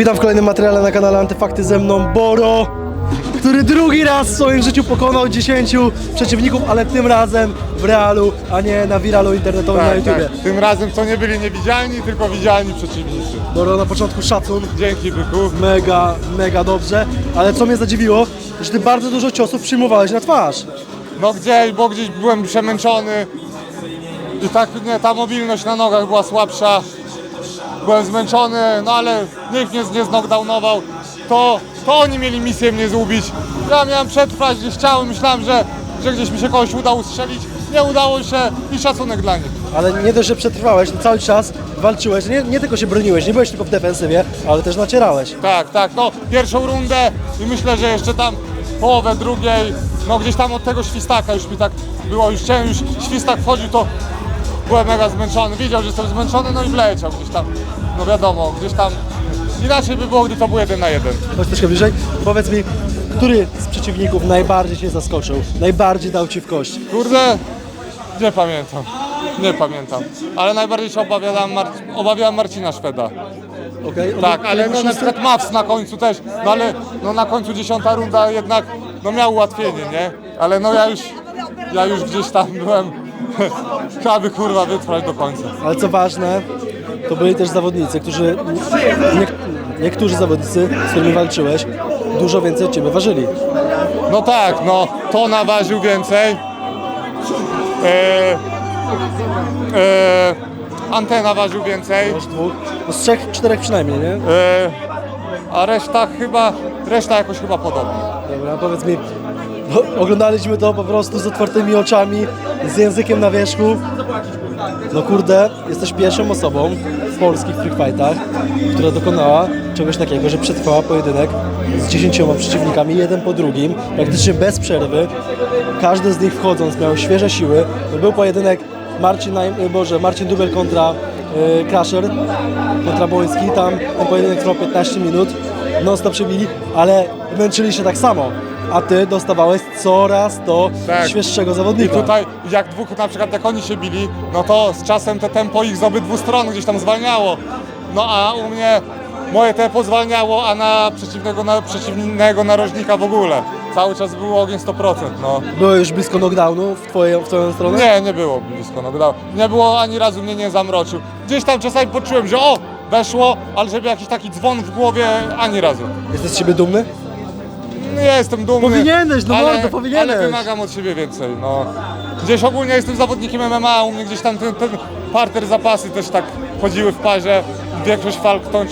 Witam w kolejnym materiale na kanale Antyfakty ze mną Boro, który drugi raz w swoim życiu pokonał 10 przeciwników, ale tym razem w realu, a nie na viralu internetowym na Tak, YouTubie. tak. Tym razem to nie byli niewidzialni, tylko widzialni przeciwnicy. Boro, na początku szacun, Dzięki byku. mega, mega dobrze, ale co mnie zadziwiło, że ty bardzo dużo ciosów przyjmowałeś na twarz. No gdzieś, bo gdzieś byłem przemęczony i tak nie, ta mobilność na nogach była słabsza. Byłem zmęczony, no ale nikt mnie nie znokdownował. To, to oni mieli misję mnie złubić. Ja miałem przetrwać, gdzieś chciałem, myślałem, że, że gdzieś mi się kogoś uda ustrzelić. Nie udało się i szacunek dla nich. Ale nie dość, że przetrwałeś, to cały czas walczyłeś, nie, nie tylko się broniłeś, nie byłeś tylko w defensywie, ale też nacierałeś. Tak, tak, no pierwszą rundę i myślę, że jeszcze tam połowę drugiej, no gdzieś tam od tego świstaka już mi tak było, już chciałem, już świstak wchodził, to byłem mega zmęczony, wiedział, że jestem zmęczony, no i wleciał gdzieś tam, no wiadomo, gdzieś tam, inaczej by było, gdy to był jeden na jeden. Chodź troszkę bliżej. Powiedz mi, który z przeciwników najbardziej cię zaskoczył? Najbardziej dał ci w kość? Kurde, nie pamiętam, nie pamiętam, ale najbardziej się obawiałem, Mar- obawiałem Marcina Szweda. Okej? Tak, ale no na przykład Max na końcu też, no ale no na końcu dziesiąta runda jednak no miał ułatwienie, nie? Ale no ja już, ja już gdzieś tam byłem, aby kurwa wytrwać do końca. Ale co ważne, to byli też zawodnicy, którzy, nie, niektórzy zawodnicy, z którymi walczyłeś, dużo więcej od ciebie ważyli. No tak, no to naważył więcej. E, e, antena ważył więcej. Masz dwóch, no z trzech, czterech przynajmniej, nie? E, a reszta chyba, reszta jakoś chyba podobnie. Dobra, powiedz mi, oglądaliśmy to po prostu z otwartymi oczami, z językiem na wierzchu. No kurde, jesteś pierwszą osobą w polskich free fightach, która dokonała czegoś takiego, że przetrwała pojedynek z dziesięcioma przeciwnikami, jeden po drugim, praktycznie bez przerwy. Każdy z nich wchodząc miał świeże siły. Był pojedynek Marcin, Naj- Boże, Marcin Dubel kontra y, Crusher, kontra Boński. Tam ten pojedynek trwał 15 minut, non stop przebili, ale męczyli się tak samo. A ty dostawałeś coraz to Tak. świeższego I zawodnika. tutaj jak dwóch na przykład jak oni się bili, no to z czasem te tempo ich z obydwu stron gdzieś tam zwalniało. No a u mnie moje tempo zwalniało, a na przeciwnego, na przeciwnego narożnika w ogóle. Cały czas był ogień 100%, no. Było już blisko knockdownu w, twoje, w twoją stronę? Nie, nie było blisko knockdown. Nie było ani razu mnie nie zamroczył. Gdzieś tam czasami poczułem, że o, weszło, ale żeby jakiś taki dzwon w głowie, ani razu. Jesteś z siebie dumny? No ja jestem dumny. Powinieneś, no ale, mordo, powinieneś. Ale wymagam od siebie więcej, no. Gdzieś ogólnie jestem zawodnikiem MMA, u mnie gdzieś tam ten, ten parter zapasy też tak chodziły w parze. Większość walk to,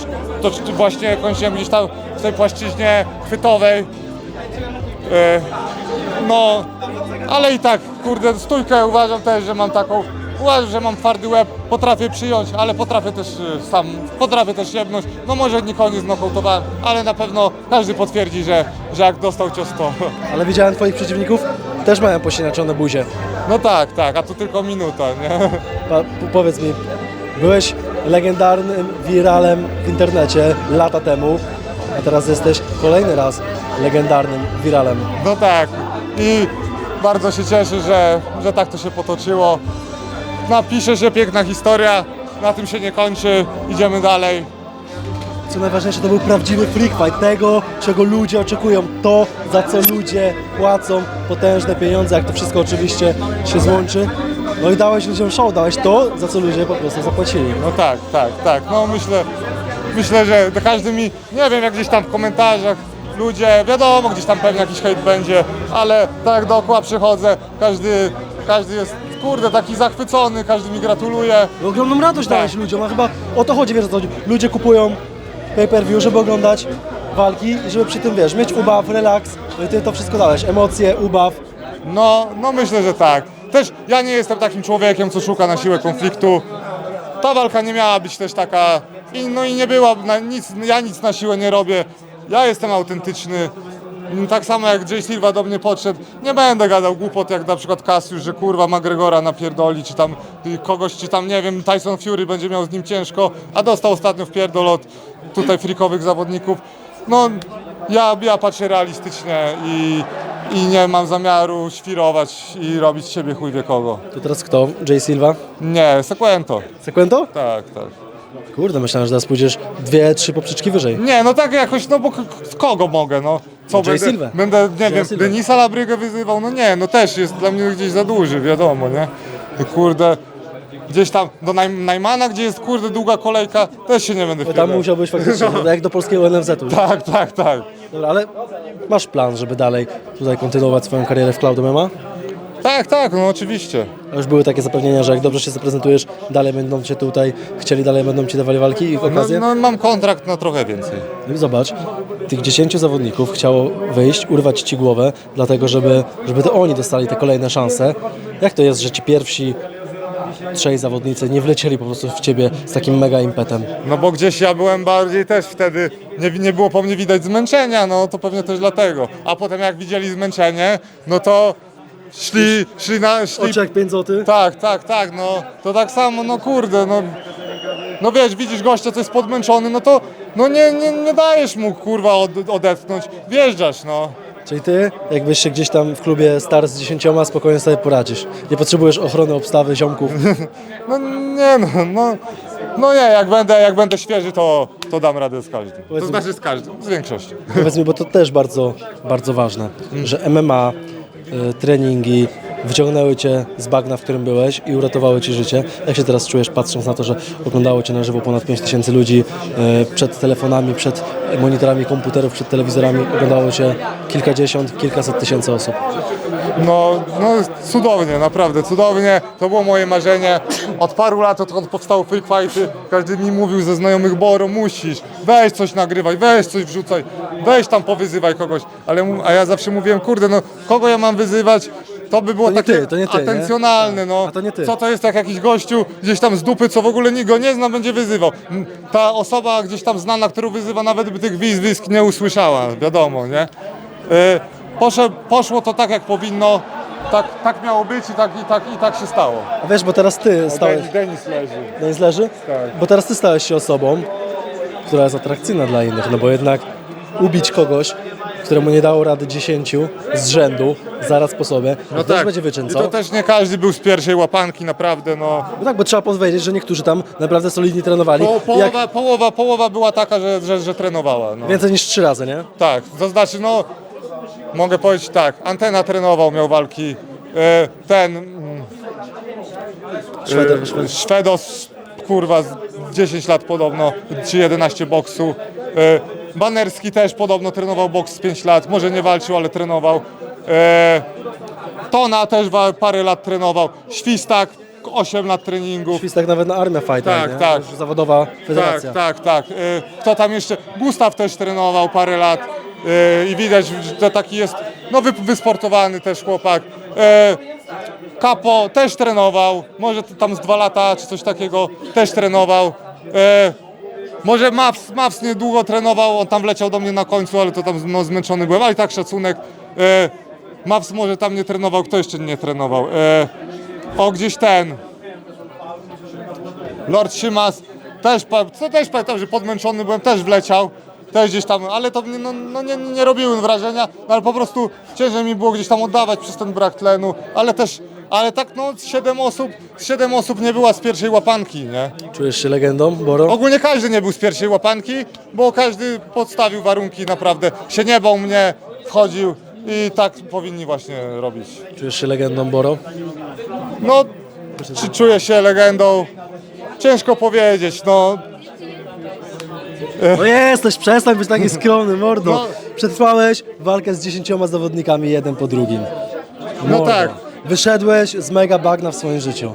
to właśnie kończyłem gdzieś tam w tej płaszczyźnie chwytowej. E, no, ale i tak, kurde, stójkę uważam też, że mam taką, uważam, że mam twardy łeb, potrafię przyjąć, ale potrafię też e, sam, potrafię też jebnąć. No może nikogo nie znokautowałem, ale na pewno każdy potwierdzi, że, że jak dostał cios to... Ale widziałem twoich przeciwników, też mają posinaczone buzie. No tak, tak, a tu tylko minuta, nie? Pa, po- powiedz mi, byłeś legendarnym wiralem w internecie lata temu, a teraz jesteś kolejny raz legendarnym wiralem. No tak. I bardzo się cieszę, że, że tak to się potoczyło. Napisze się piękna historia, na tym się nie kończy, idziemy dalej. Co najważniejsze, to był prawdziwy freak fight, tego, czego ludzie oczekują, to, za co ludzie płacą potężne pieniądze, jak to wszystko oczywiście się złączy. No i dałeś ludziom show, dałeś to, za co ludzie po prostu zapłacili. No tak, tak, tak. No myślę, myślę, że każdy mi, nie wiem, jak gdzieś tam w komentarzach ludzie, wiadomo, gdzieś tam pewnie jakiś hejt będzie, ale tak jak dookoła przychodzę, każdy, każdy jest, kurde, taki zachwycony, każdy mi gratuluje. No, ogromną radość Tak. dałeś ludziom, a chyba o to chodzi, wiesz o co chodzi. Ludzie kupują pay-per-view, żeby oglądać walki i żeby przy tym, wiesz, mieć ubaw, relaks. No ty to wszystko dałeś, emocje, ubaw. No, no myślę, że tak. Też ja nie jestem takim człowiekiem, co szuka na siłę konfliktu. Ta walka nie miała być też taka, i, no i nie była, na, nic, ja nic na siłę nie robię. Ja jestem autentyczny. Tak samo jak Jay Silva do mnie podszedł, nie będę gadał głupot jak na przykład Cassius, że kurwa McGregora napierdoli, czy tam y, kogoś, czy tam nie wiem, Tyson Fury będzie miał z nim ciężko, a dostał ostatnio w pierdol od tutaj frikowych zawodników. No, ja, ja patrzę realistycznie i, i nie mam zamiaru świrować i robić z siebie chuj wie kogo. To teraz kto? Jay Silva? Nie, Sequento. Sequento? Tak, tak. Kurde, myślałem, że teraz pójdziesz dwie, trzy poprzeczki wyżej. Nie, no tak jakoś, no bo k- kogo mogę, no? Co, Jay będę, Silva. będę, nie wiem, Silva. Denisa Labrygę wyzywał? No nie, no też jest dla mnie gdzieś za duży, wiadomo, nie? No Kurde, gdzieś tam do Naj Najmana, gdzie jest, kurde, długa kolejka, też się nie będę Tam wpierdalał. musiałbyś faktycznie, no, jak do polskiego NFZ-u. Tak, tak, tak. Dobra, ale masz plan, żeby dalej tutaj kontynuować swoją karierę w Cloud MMA? Tak, tak, no oczywiście. A Już były takie zapewnienia, że jak dobrze się zaprezentujesz, dalej będą cię tutaj chcieli, dalej będą ci dawali walki i No, okazję. no mam kontrakt na trochę więcej. No i zobacz, tych 10 zawodników chciało wyjść, urwać ci głowę, dlatego żeby, żeby to oni dostali te kolejne szanse. Jak to jest, że ci pierwsi trzej zawodnicy nie wlecieli po prostu w ciebie z takim mega impetem? No bo gdzieś ja byłem bardziej też wtedy, nie, nie było po mnie widać zmęczenia, no to pewnie też dlatego. A potem jak widzieli zmęczenie, no to szli, szli na... Szli, Oczy jak 5 zł? tak, tak, tak, no to tak samo, no kurde, no... No wiesz, widzisz gościa, co jest podmęczony, no to no nie, nie, nie dajesz mu kurwa od, odetchnąć, wjeżdżasz, no. Czyli ty, jakbyś się gdzieś tam w klubie star z 10 spokojnie sobie poradzisz. Nie potrzebujesz ochrony obstawy ziomków. No nie no, no, no nie, jak będę, jak będę świeży, to, to dam radę z każdym. To Powiedz mi- znaczy z każdym, z większością. Powiedz mi, bo to też bardzo, bardzo ważne, że MMA, treningi wyciągnęły cię z bagna, w którym byłeś i uratowały ci życie. Jak się teraz czujesz, patrząc na to, że oglądało cię na żywo ponad 5 tysięcy ludzi y, przed telefonami, przed monitorami komputerów, przed telewizorami, oglądało cię kilkadziesiąt, kilkaset tysięcy osób. No, no cudownie, naprawdę cudownie. To było moje marzenie. Od paru lat, odkąd powstały Freak Fighty, każdy mi mówił ze znajomych, Boro, musisz, weź coś nagrywaj, weź coś wrzucaj, weź tam powyzywaj kogoś. Ale, mu- a ja zawsze mówiłem, kurde, no kogo ja mam wyzywać? To by było To nie takie ty, to nie ty, nie? atencjonalne, no. A to nie ty. Co to jest jak jakiś gościu gdzieś tam z dupy, co w ogóle nikt go nie zna, będzie wyzywał. M, Ta osoba gdzieś tam znana, którą wyzywa, nawet by tych wizwisk nie usłyszała, wiadomo, nie? Posze, poszło to tak, jak powinno, tak, tak miało być i tak, i, tak, i tak się stało. A wiesz, bo teraz ty stałeś... Denis leży. Denis leży? Tak. Bo teraz ty stałeś się osobą, która jest atrakcyjna dla innych, no bo jednak ubić kogoś, któremu nie dało rady 10 z rzędu, zaraz po sobie, no to też będzie wyczyn, I co? to też nie każdy był z pierwszej łapanki, naprawdę, no. No tak, bo trzeba powiedzieć, że niektórzy tam naprawdę solidnie trenowali. Po, Jak połowa, połowa, połowa była taka, że, że, że trenowała, no. więcej niż trzy razy, nie? Tak, to znaczy, no, mogę powiedzieć tak, Antena trenował, miał walki, e, ten, mm, Szweder, e. Szwedos, kurwa, z 10 lat podobno, czy 11 boksu, Banerski też podobno trenował boks z 5 lat, może nie walczył, ale trenował, e, Tona też parę lat trenował, Świstak, 8 lat treningu. Świstak nawet na Armia Fighter, Tak, nie? tak. Już Zawodowa Tak, federacja. tak, tak. Y, Kto tam jeszcze? Gustaw też trenował parę lat i widać, że to taki jest no, wy- wysportowany też chłopak. Kapo też trenował, może tam z dwa lata czy coś takiego też trenował. Może Maps, Maps niedługo trenował, on tam wleciał do mnie na końcu, ale to tam no, zmęczony byłem, ale i tak szacunek. Y, Maps może tam nie trenował, kto jeszcze nie trenował? Y, O, gdzieś ten, Lord Szymas też, też pamiętam, że podmęczony byłem, też wleciał, też gdzieś tam, ale to no, no nie, nie robiły wrażenia, no, ale po prostu ciężej mi było gdzieś tam oddawać przez ten brak tlenu, ale też, ale tak no z siedem osób, z siedem osób nie była z pierwszej łapanki, nie? Czujesz się legendą, Boro? Ogólnie każdy nie był z pierwszej łapanki, bo każdy podstawił warunki naprawdę, się nie bał mnie, wchodził i tak powinni właśnie robić. Czujesz się legendą, Boro? No, czy czuję się legendą? Ciężko powiedzieć, no No jesteś, przestań być taki skromny, mordo. No. Przetrwałeś walkę z 10 zawodnikami, jeden po drugim. No Mordo. tak. Wyszedłeś z mega bagna w swoim życiu.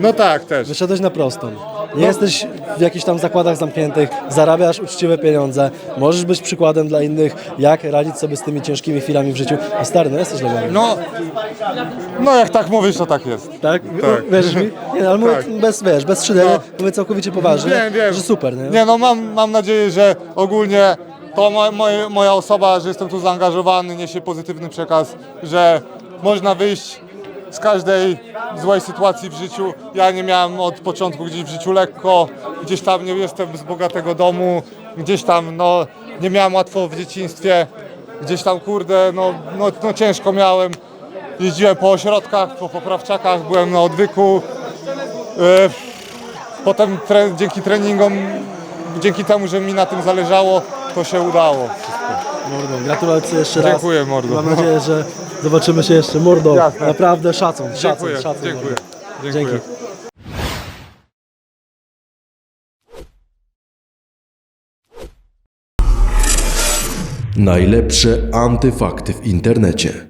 No tak, też. Wyszedłeś na prostą. Nie jesteś w jakichś tam zakładach zamkniętych, zarabiasz uczciwe pieniądze, możesz być przykładem dla innych, jak radzić sobie z tymi ciężkimi chwilami w życiu. No stary, no jesteś legendą. No, no jak tak mówisz, to tak jest. Tak? Tak. Wierzysz mi? Nie, ale mówię Tak. bez, wiesz, bez szydery, No. mówię całkowicie poważnie, Wiem, wiem. że super, nie? Nie no, mam, mam nadzieję, że ogólnie to mo, moje, moja osoba, że jestem tu zaangażowany, niesie pozytywny przekaz, że można wyjść z każdej złej sytuacji w życiu. Ja nie miałem od początku gdzieś w życiu lekko, gdzieś tam nie jestem z bogatego domu, gdzieś tam no, nie miałem łatwo w dzieciństwie, gdzieś tam kurde, no, no, no ciężko miałem. Jeździłem po ośrodkach, po poprawczakach, byłem na odwyku. E, potem tre, dzięki treningom, dzięki temu, że mi na tym zależało, to się udało. Mordo, gratulacje jeszcze raz. Dziękuję, mordo. Mam nadzieję, że zobaczymy się jeszcze. Mordo, Jasne. naprawdę szacun, szacun, Dziękuję, szacun. dziękuję, mordo. dziękuję. Dzięki. Najlepsze antyfakty w internecie.